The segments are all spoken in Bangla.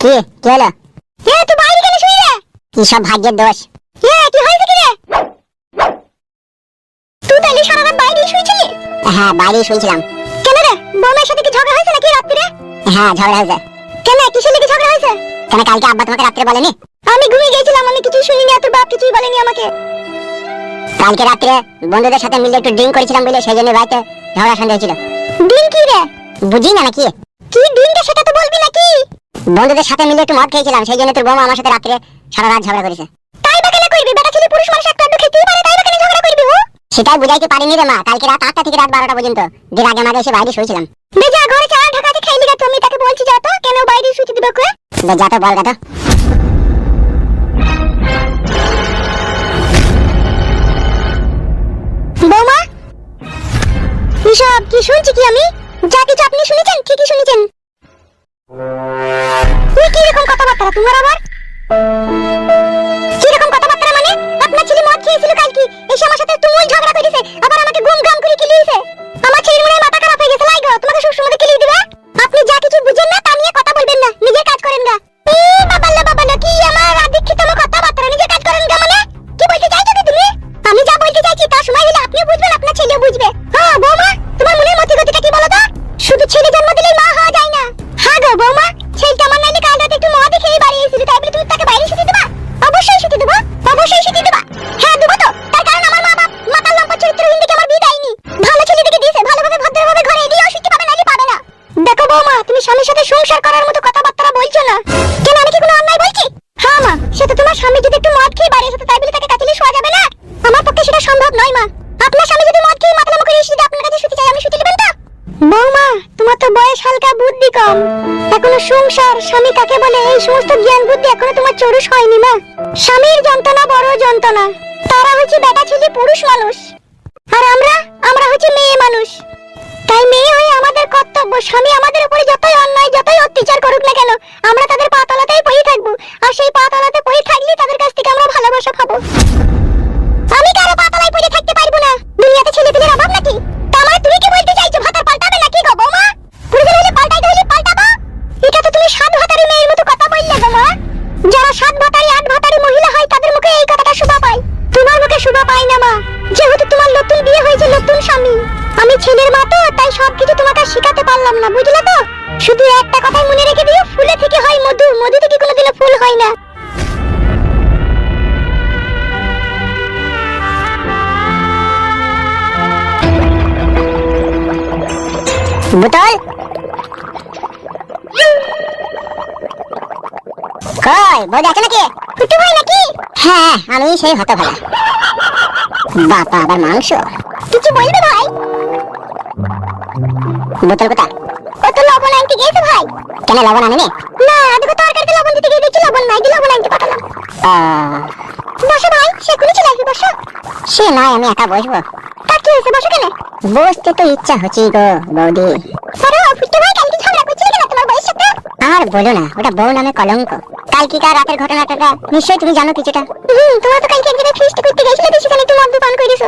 কি হ্যাঁ হ্যাঁ হলো হ্যাঁ তুই বাইরে কেন শুয়ে রে? সব ভাগ্যের দোষ? হ্যাঁ কি হয়েছে কি রে? তাহলে সারা রাত বাইরে শুয়েছিলি? হ্যাঁ বাইরেই শুনছিলাম কেন রে? বৌমার সাথে কি ঝগড়া হয়েছে নাকি রাত্রিরে হ্যাঁ ঝগড়া হয়েছে। কেন কিসের লেগে ঝগড়া হয়েছে? কেন কালকে আব্বা তোমাকে রাত্রে বলেনি? আমি ঘুমিয়ে গেছিলাম আমি কিছুই শুনিনি আর তোর বাপ কিছুই বলেনি আমাকে। কালকে রাত্রে বন্ধুদের সাথে মিলে একটু ড্রিঙ্ক করেছিলাম বলে সেই জন্য বাড়িতে ঝগড়া সন্ধে হয়েছিল। দিন কি রে? বুঝি না নাকি? কি দিনটা সেটা তো বলবি নাকি? বন্ধুদের সাথে মিলে একটু মদ খেয়েছিলাম সেই জন্য তোর বৌমা আমার সাথে রাত্রে সারা রাত ঝগড়া করেছে। তাই বা কেন করবি? বেটা ছেলে পুরুষ মানুষ একটা খেতেই পারে তাই বা সেটাই বুঝাইতে পারিনি রে মা। কালকে রাত আটটা থেকে রাত বারোটা পর্যন্ত। দিন আগে মাঝে এসে বাইরে শুয়েছিলাম। বেজা ঘরে চা ঢাকা আছে খাইলি গা তুমি তাকে বলছি যা তো। কেন বাইরে শুতে দিবে বে, যা তো বল গা তো। বৌমা? এসব কি শুনছি কি আমি? যা কিছু আপনি শুনেছেন ঠিকই শুনেছেন। সংসার করার মতো কথাবার্তা বলছো না? কেন আমি কি কোনো অন্যায় বলছি? হ্যাঁ মা সেটা তোমার স্বামী যদি একটু মদ খেয়ে বাড়ি এসে তাই বলে তাকে কাছে শোয়া যাবে না? আমার পক্ষে সেটা সম্ভব নয় মা। আপনার স্বামী যদি মদ খেয়ে মাতলামো করে এসে আপনার কাছে শুতে চাই আমি শুতে দেবেন তো? বৌমা, তোমার তো বয়স হালকা বুদ্ধি কম। এখনও সংসার, স্বামী কাকে বলে? এই সমস্ত জ্ঞান বুদ্ধি এখনও তোমার চরুষ হয়নি মা। স্বামীর যন্ত্রণা বড় যন্ত্রণা। তারা হচ্ছে বেটা ছেলে, পুরুষ মানুষ। আর আমরা? আমরা হচ্ছে মেয়ে মানুষ। তাই মেয়ে হয়ে আমাদের কর্তব্য, স্বামী আমাদের উপরে যতই অন্যায়, যতই অত্যাচার করুক না কেন, আমরা তাদের পাতলাতেই পড়ে থাকব। আর সেই পাতলাতে পড়ে থাকলে তাদের কাছ থেকে আমরা ভালোবাসা পাবো। আমি কারও পাতলায় পড়ে থাকতে পারব না। দুনিয়াতে ছেলেপিলের অভাব নাকি? তা মানে তুমি কি বলতে চাইছো? ভাতার পাল্টাবে নাকি গো বৌমা? প্রয়োজন হলে পাল্টাইতে হলে পাল্টাবো। এটা তো তুমি সাত ভাতারি মেয়ের মতো কথা বললে গো মা। যারা সাত ভাতারি বুতল কই বৌদি আছে নাকি? ফুটু ভাই নাকি? হ্যাঁ আমি সেই হত ভালা বাপা আবার মাংস। কিছু বলবে ভাই? বোতল কোথা ও তো লবণ আনতে গিয়েছে ভাই? কেন লবণ আনেনি? না দেখো তরকারিতে লবণ দিতে গিয়ে দেখছি লবণ নাই লবণ আনতে পাঠালাম। বসো ভাই সে কোনি চলে আসবে বসো। সে নয় আমি একা বসবো। তা কি হয়েছে বসো কেন? বসতে তো ইচ্ছা গো বৌদি আরে বলো না ওটা বউ নামে কলঙ্ক কালকিকার রাতের ঘটনাটা নিশ্চয়ই তুমি জানো কিছুটা তোমরা তো কালকে এক জায়গায় ফিস্ট করতে গেছিলে তো সেখানে একটু মদ পান করেছ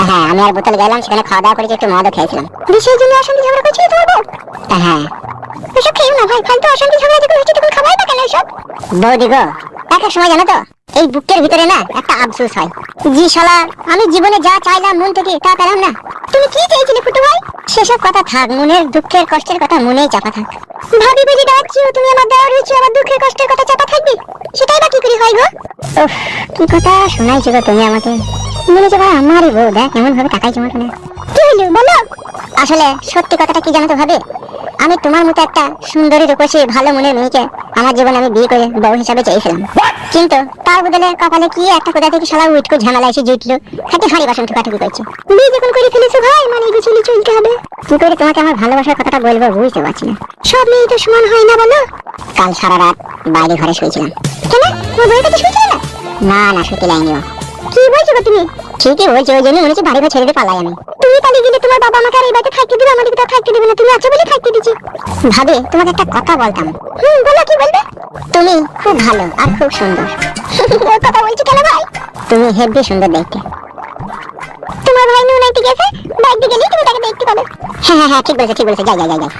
হ্যাঁ আমি আর বোতল গেলাম সেখানে খাওয়া দাওয়া করেছি একটু মদও খেয়েছিলাম বিষয়ের জন্য অশান্তি ঝগড়া করছিলে তোমার বউ হ্যাঁ এসব খেয়েও না ভাই ফালতু অশান্তি ঝগড়া যখন হচ্ছে তখন বা কেন এসব বৌদি গো এক সময় জানো তো এই বুকের ভিতরে না একটা আফসোস হয়। জি শালা, আমি জীবনে যা চাইলাম মন থেকে তা পেলাম না। তুমি কি চাইছিলে ফুটু ভাই? সেসব কথা থাক, মনের দুঃখের কষ্টের কথা মনেই চাপা থাক। ভাবি বুঝি ডাকছি তুমি আমার দয়া রয়েছে আমার দুঃখের কষ্টের কথা চাপা থাকবে? সেটাই বা কি করে হয় গো? কি কথা শোনাইছো গো তুমি আমাকে। মনে ভাই আমারই বউ দেখ এমন ভাবে তাকাইছো আমার ফোনে কি হলো? বলো। আসলে সত্যি কথাটা কি জানো তো ভাবে? আমি তোমার মতো একটা সুন্দরী রূপসী ভালো মনের মেয়েকে আমার জীবনে আমি বিয়ে করে বউ হিসাবে চেয়েছিলাম কিন্তু তার বদলে কপালে কি একটা কোথা থেকে শালা উইটকো ঝামেলা এসে জুটলো খাটি হাঁড়ি বাসন ঠুকাঠুকি করছে। বিয়ে যখন করে ফেলেছো ভাই মানে গুছিয়ে চলতে হবে। কি করে তোমাকে আমার ভালোবাসার কথাটা বলব বুঝতে পারছি না। সব মেয়ে তো সমান হয় না বলো। কাল সারা রাত বাইরে ঘরে শুয়েছিলাম। কেন? তোমার বউয়ের কাছে শুয়েছিলে না? না না শুতে লাইনি কি বলছো গো তুমি? ঠিকই বলছি ওই জন্য মনে হচ্ছে বাড়ি ঘর ছেড়ে দিয়ে পালাই আমি। তুমি পালিয়ে গেলে তোমার বাবা আমাকে আর এই বাড়িতে থাকতে দিবে আমাদেরকে তো আর থাকতে দিবে না। তুমি আছো বলে থাকতে দিচ্ছি। ভাবি তোমাকে একটা কথা বলতাম। হুম বলো কি বলবে? তুমি খুব ভালো আর খুব সুন্দর। ওর কথা বলছি কেন ভাই? তুমি হেব্বি সুন্দর দেখতে। তোমার ভাই নুন আইতে গেছে বাইক দিয়ে গেলেই তুমি তাকে দেখতে পাবে। হ্যাঁ হ্যাঁ হ্যাঁ ঠিক বলেছে ঠিক বলেছে। যাই যাই যাই যাই।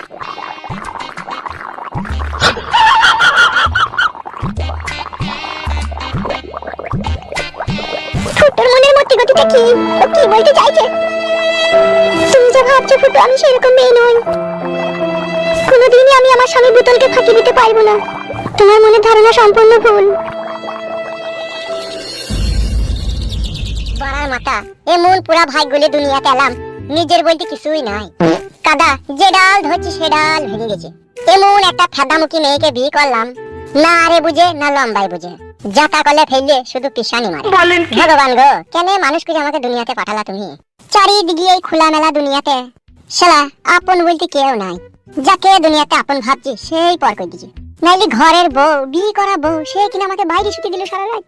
মধ্যে কি? ও কি বলতে চাইছে? তুমি যা ভাবছ ফুটো, আমি সেরকম মেয়ে নই। কোনোদিনই আমি আমার স্বামী ফাঁকি দিতে পারব না। তোমার ধারণা সম্পূর্ণ ভুল। মাথা, এমন পুরা ভাই গুলে দুনিয়াতে এলাম, নিজের বলতে কিছুই নাই। কাদা, যে ডাল ধরছি, সে ডাল ভেঙে গেছে। এমন একটা ফেদামুখী মেয়েকে বিয়ে করলাম, না আরে বুঝে, না লম্বাই বুঝে। যাতা কলে ফেললে শুধু পিসানি মারে। ভগবান গো কেন মানুষকে যে আমাকে দুনিয়াতে পাঠালা তুমি? চারিদিকে এই খোলা মেলা দুনিয়াতে। শালা আপন বলতে কেউ নাই। যাকে দুনিয়াতে আপন ভাবছি সেই পর করে দিছি। নাইলে ঘরের বউ বিয়ে করা বউ সে কিনা আমাকে বাইরে শুতে দিল সারা রাত?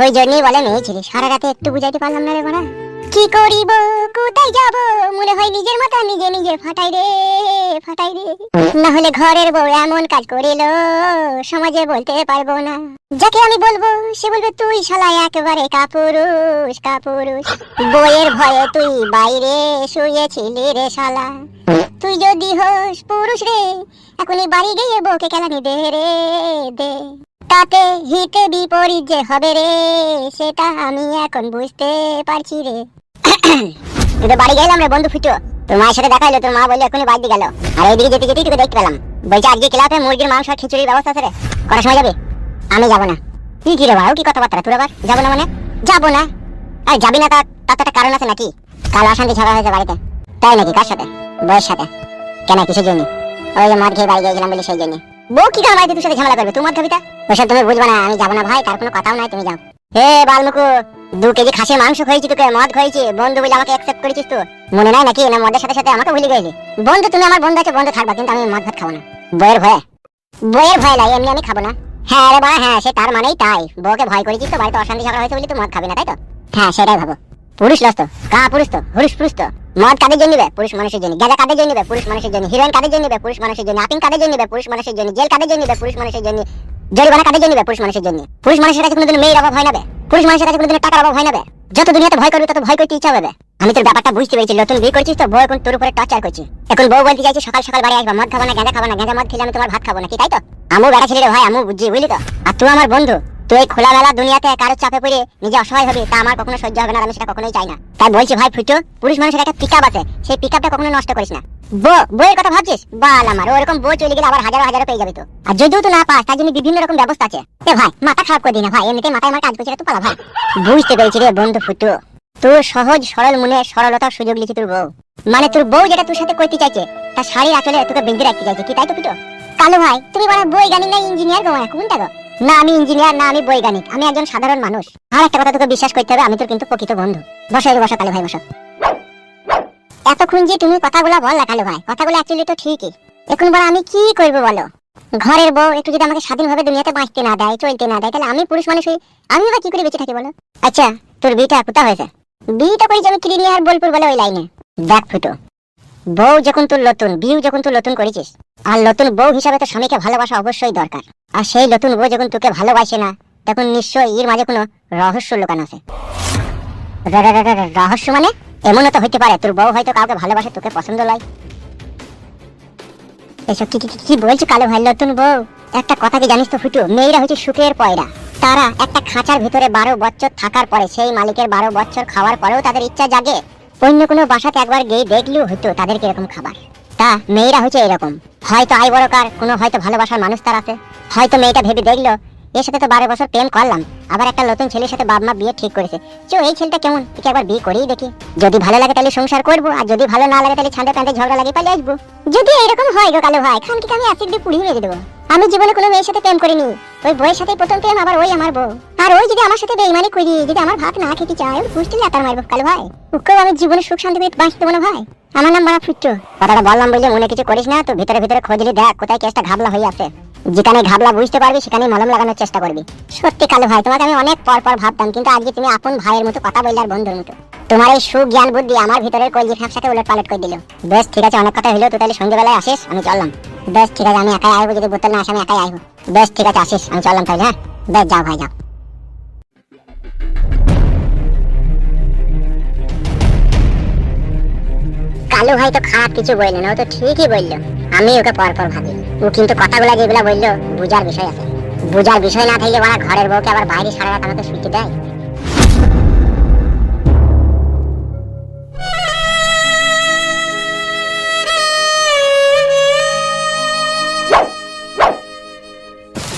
ওই জন্যই বলে মেয়ে ছিলি সারা রাতে একটু বুঝাইতে পারলাম না রে বড়া কি করিব? কোথায় যাব? মনে হয় নিজের মাথা নিজে নিজে ফাটাই রে ফাটাই রে। না হলে ঘরের বউ এমন কাজ করিল, সমাজে বলতে পারব না। যাকে আমি বলব, সে বলবে, তুই শালা একেবারে কাপুরুষ কাপুরুষ। বইয়ের ভয়ে তুই বাইরে শুয়েছিলি রে শালা। তুই যদি হোস পুরুষ রে, এখনই বাড়ি গিয়ে বউকে কেলানি দে রে, দে। তাতে হিতে বিপরীত যে হবে রে, সেটা আমি এখন বুঝতে পারছি রে। তুই তো বাড়ি গেলাম রে বন্ধু ফুটো। তোর মায়ের সাথে দেখা হলো, তোর মা বলল এখনই বাড়ি গেল। আর এইদিকে যেতে যেতেই তোকে দেখতে পেলাম। বলছে আজকে ক্লাবে মুরগির, মাংস আর খিচুড়ির ব্যবস্থা আছে রে। করার সময় যাবে? আমি যাব না। কি কি রে ভাই কি কথাবার্তা তোর আবার যাব না মানে? যাব না। আর যাবি না তার তার একটা কারণ আছে নাকি? কাল অশান্তি ঝগড়া হয়েছে বাড়িতে। তাই নাকি কার সাথে? বউয়ের সাথে। কেন, কিসের জন্য? ওই যে মদ খেয়ে বাড়ি গিয়েছিলাম বলে সেই জন্য। বউ কি কারণ বাড়িতে তোর সাথে ঝামেলা করবে? তুই মদ খাবি তা? ওসব তুমি বুঝবে না, আমি যাব না ভাই, তার কোনো কথাও নাই, তুমি যাও। হে বালমুকু দু কেজি খাসির মাংস খাইছি তোকে, মদ খাইছি বন্ধু বলে আমাকে অ্যাকসেপ্ট করেছিস তো? মনে নাই নাকি? না, মদের সাথে সাথে আমাকে ভুলে গেলি বন্ধু, তুমি আমার বন্ধু আছে, বন্ধু থাকবা, কিন্তু আমি মদ ভাত খাব না। বইয়ের ভয়ে। বইয়ের ভয় লাই এমনি আমি খাব না। হ্যাঁ রে বা হ্যাঁ সে তার মানেই তাই। বউকে ভয় করেছিস তো, বাড়িতে অশান্তি ঝগড়া হয়েছে বলে তুই মদ খাবি না, তাই তো? হ্যাঁ সেটাই ভাবো। পুরুষ লস তো কা পুরুষ তো পুরুষ পুরুষ তো। মদ কাদের জন্য নিবে? পুরুষ মানুষের জন্য। গাঁজা কাদের জন্য নিবে? পুরুষ মানুষের জন্য। হিরোইন কাদের জন্য নিবে? পুরুষ মানুষের জন্য। আপিং কাদের জন্য নিবে? পুরুষ মানুষের জন্য। জেল কাদের জন্য নিবে? পুরুষ মানুষের জন্য। জরিমানা কাদের জন্য পুরুষ মানুষের জন্য। পুরুষ মানুষের কাছে কোনোদিন মেয়ের অভাব হয় না পুরুষ মানুষের কাছে কোনোদিন টাকার অভাব হয় না যত দুনিয়াতে ভয় করবে, তত ভয় করতে ইচ্ছা হবে আমি তোর ব্যাপারটা বুঝতে পেরেছি। নতুন বিয়ে করছিস তো, বউ এখন তোর উপরে টর্চার করছি। এখন বউ বলতে চাইছি, সকাল সকাল বাড়ি আসবা, মদ খাব না গাঁজা খাব না গাঁজা মদ খেলে আমি তোমার ভাত খাব না, কি তাই তো? আমু বেড়া ছেলে ভাই, আমু বুঝি বুঝলি তো? আর তুই আমার বন্ধু তুই এই খোলামেলা দুনিয়াতে কারোর চাপে পড়ে নিজে অসহায় হবি, তা আমার কখনো সহ্য হবে না, আমি সেটা কখনোই চাই না। তাই বলছি, ভাই ফুটো, পুরুষ মানুষের একটা পিক আছে, সেই পিক কখনো নষ্ট করিস না। বউ বউয়ের কথা ভাবছিস? বাল আমার, ওরকম বউ চলে গেলে আবার হাজারো হাজারো পেয়ে যাবে তো। আর যদিও তো না পাস, তার জন্য বিভিন্ন রকম ব্যবস্থা আছে। এ ভাই, মাথা খারাপ করে দিই না, ভাই, এমনিতেই মাথায় আমার কাজ করছে তো পালা, ভাই। বুঝতে পেরেছি রে, বন্ধু ফুটো। তোর সহজ, সরল মনে সরলতার সুযোগ লিখি তোর বউ। মানে তোর বউ যেটা তোর সাথে করতে চাইছে, তার শাড়ির আঁচলে তোকে বেঁধে রাখতে চাইছে। কি তাই তো ফুটো? কালু ভাই, তুমি বড় বৈজ্ঞানিক না, ইঞ্জিনিয়ার গো কোনটা গো? না, আমি ইঞ্জিনিয়ার, না, আমি বৈজ্ঞানিক, আমি একজন সাধারণ মানুষ। আর একটা কথা তোকে বিশ্বাস করতে হবে, আমি তোর কিন্তু প্রকৃত বন্ধু। বসো এই বসো, কালু ভাই, বসো। এতক্ষণ যে তুমি কথাগুলো বললা, কালু ভাই, কথাগুলো অ্যাকচুয়ালি তো ঠিকই। এখন বড় আমি কি করব বলো? ঘরের বউ, একটু যদি আমাকে স্বাধীনভাবে দুনিয়াতে বাঁচতে না দেয়, চলতে না দেয়, তাহলে আমি পুরুষ মানুষ হই আমি বা কি করে বেঁচে থাকি বলো? আচ্ছা তোর বিয়েটা কোথা হয়েছে? বিয়েটা করেছি আমি ক্লিনিয়ার বোলপুর বলে ওই লাইনে দেখ ফুটো বউ যখন তোর নতুন বিয়ে যখন তুই নতুন করেছিস, আর নতুন বউ হিসাবে তো স্বামীকে ভালোবাসা অবশ্যই দরকার। আর সেই নতুন বউ যখন তোকে ভালোবাসে না, তখন নিশ্চয়ই এর মাঝে কোনো রহস্য লুকানো আছে। রহস্য মানে? এমনও তো হইতে পারে, তোর বউ হয়তো কাউকে ভালোবাসে, তোকে পছন্দ লয় এসব কি- কি বলছো কালো ভাই নতুন বউ? একটা কথা কি জানিস তো ফুটু? মেয়েরা হচ্ছে সুখের পয়রা। তারা একটা খাঁচার ভিতরে বারো বছর থাকার পরে, সেই মালিকের বারো বছর খাওয়ার পরেও তাদের ইচ্ছা জাগে। অন্য কোনো বাসাতে একবার গিয়ে দেখলেও হতো তাদের কীরকম খাবার। তা, মেয়েরা হচ্ছে এরকম। হয়তো আই বড় কার, কোনো হয়তো ভালোবাসার মানুষ তার আছে। হয়তো মেয়েটা ভেবে দেখল, এর সাথে তো বারো বছর প্রেম করলাম, আবার একটা নতুন ছেলের সাথে বাপ মা বিয়ে ঠিক করেছে। চো, এই ছেলেটা কেমন? একে একবার বিয়ে করেই দেখি। যদি ভালো লাগে তাহলে সংসার করব, আর যদি ভালো না লাগে তাহলে ছাঁদে প্যান্টে ঝগড়া লাগে পালিয়ে আসব। যদি এরকম হয় গো কালো ভাই খানকে আমি অ্যাসিড দিয়ে পুড়িয়ে মেরে দেবো। আমি জীবনে কোনো মেয়ের সাথে প্রেম করিনি। ওই বইয়ের সাথে প্রথম প্রেম, আবার ওই আমার বউ। আর ওই যদি আমার সাথে বেইমানি করি, যদি আমার ভাত না খেতে চায়, ওই পুষ্টি লাতার মারবো, কালো ভাই। ওকেও আমি জীবনে সুখ শান্তি পেয়ে বাঁচতে না ভাই। আমার নাম বাড়া ফুটছো কথাটা বললাম বললে মনে কিছু করিস না, তো ভিতরে ভিতরে খোঁজলি দেখ কোথায় কেসটা ঘাবলা হয়ে আছে। যেখানে ঘাবলা বুঝতে পারবি সেখানে মলম লাগানোর চেষ্টা করবি। সত্যি কালো ভাই, তোমাকে আমি অনেক পর পর ভাবতাম, কিন্তু আজকে তুমি আপন ভাইয়ের মতো কথা বললে আর বন্ধুর মতো। তোমার এই সুজ্ঞান বুদ্ধি আমার ভিতরের কলজি ফ্যাপসাকে উলট পালট করে দিল। বেশ, ঠিক আছে, অনেক কথা হইল, তুই তাহলে সন্ধ্যেবেলায় আসিস, আমি চললাম। বেশ, ঠিক আছে, আমি একাই আইবো যদি বোতল না আসে আমি একাই আইবো বেশ, ঠিক আছে, আসিস, আমি চললাম তাহলে হ্যাঁ? বেশ, যাও ভাই, যাও। কালু ভাই তো খারাপ কিছু বলল না ও তো ঠিকই বলল। আমি ওকে পর পর ভাবি। ও কিন্তু কথাগুলো যেগুলো বলল, বুঝার বিষয় আছে। বুঝার বিষয় না থাকলে ওরা ঘরের বউকে আবার বাইরে সারা রাত আমাকে শুইতে দেয়।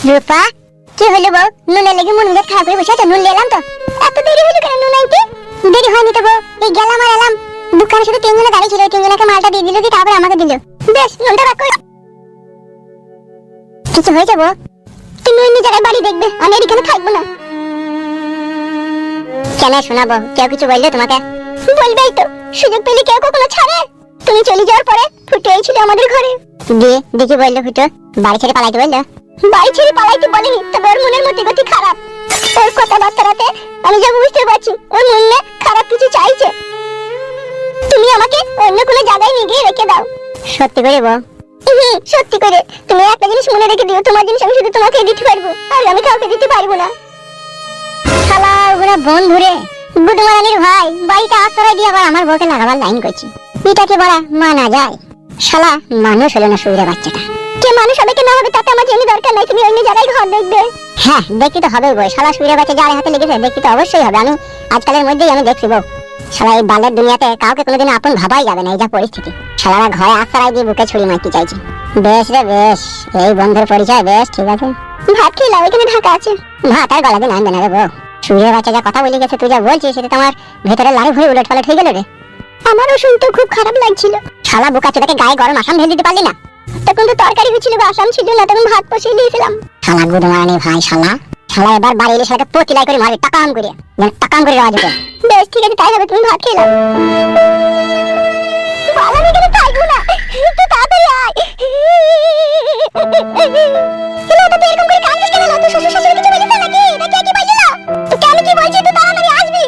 রূপা, কি হলো বউ? নুনের লেগে মন মেজাজ খারাপ করে বসে আছো? নুন এলাম তো? এত দেরি হলো কেন নুন আনতে? দেরি হয়নি তো বউ। এই গেলাম আর এলাম। দোকানে শুধু তিনজনে দাঁড়িয়ে ছিল তিনজনকে মালটা দিয়ে দিল, দিয়ে তারপর আমাকে দিল। বেশ, নুনটা রাখ কিছু হয়েছে বউ? তুমি অন্য জায়গায় বাড়ি দেখবে, আমি এখানে থাকব না। কেন শোনাবো কেউ কিছু বলল তোমাকে? বলবেই তো, সুযোগ পেলে কেউ কখনো ছাড়ে। তুমি চলে যাওয়ার পরে ফুটে ছিল আমাদের ঘরে। দিয়ে দেখি বলল ফুটো, বাড়ি ছেড়ে পালাইতে বলল? বাড়ি ছেড়ে পালাইতে বলেনি তবে ওর মনের মধ্যে গতি খারাপ। ওর কথাবার্তাতে আমি যা বুঝতে পারছি ওর মনে খারাপ কিছু চাইছে। তুমি আমাকে অন্য কোনো জায়গায় নিয়ে গিয়ে রেখে দাও। সত্যি করে বল। সত্যি করে। তুমি একটা জিনিস মনে রেখে দিও তোমার জিনিস আমি শুধু তোমাকে দিতে পারব আর আমি কাউকে দিতে পারব না। শালা ওগুলা বন্ধু রে। গুদমারানির ভাই বাড়িতে আশ্রয় দিয়ে আবার আমার বউকে লাগাবার লাইন করছি। এটাকে বলা মানা যায়। শালা মানুষ হলো না সুইরা বাচ্চাটা। কে মানুষ হবে কে না হবে তাতে আমার জেনে দরকার নাই। তুমি অন্য জায়গায় ঘর দেখবে। হ্যাঁ দেখতে তো হবে বই শালা সুইরা বাচ্চা যার হাতে লেগেছে দেখতে তো অবশ্যই হবে। আমি আজকালের মধ্যেই আমি দেখছি বউ। শালা এই বালের দুনিয়াতে কাউকে কোনোদিন আপন ভাবাই যাবে না এই যা পরিস্থিতি। শালারা ঘরে আশ্রয় দিয়ে বুকে ছুরি মারতে চাইছে। বেশ রে বেশ। এই বন্ধুর পরিচয় বেশ ঠিক আছে? ভাত খেলাম এখানে ঢাকা আছে। ভাত আর গলা দিন আনবে না রে বউ। সুরের বাচ্চা যা কথা বলে গেছে তুই যা বলছিস সেটা তোমার ভেতরে লাড়ু ভরে উলট পালট হয়ে গেল রে। আমারও শুনতে খুব খারাপ লাগছিল। শালা বোকা চোদাকে গায়ে গরম আসাম ঢেলে দিতে পারলি না? তখন তো তরকারি হচ্ছিল বা আসাম ছিল না তখন ভাত বসিয়ে দিয়েছিলাম। শালা গুদমারানি ভাই শালা। শালা এবার বাড়ি এলে শালাকে পতিলাই করে মারি টাকাম করে। যেন টাকাম করে রাওয়া যেত বেশ ঠিক আছে তাই হবে তুমি ভাত খেলাম বাবা আমি এখানে থাকব না। একটু তাড়াতাড়ি আয়। তো এরকম করে কাঁদছিস কেন? তো শ্বশুর শাশুড়ি কিছু বলিস নাকি? নাকি কি বলছিল তোকে আমি কি বলছি তুই? তাড়াতাড়ি আসবি।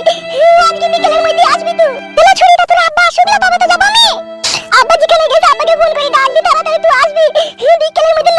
আজকে বিকেলের মধ্যে আসবি তুই। এলা ছুরিটা তোর আব্বা আসুক না তবে তো যাব আমি। আব্বা যেখানে ফোন করে ডাক দি তাড়াতাড়ি তুই আসবি। বিকেলের মধ্যে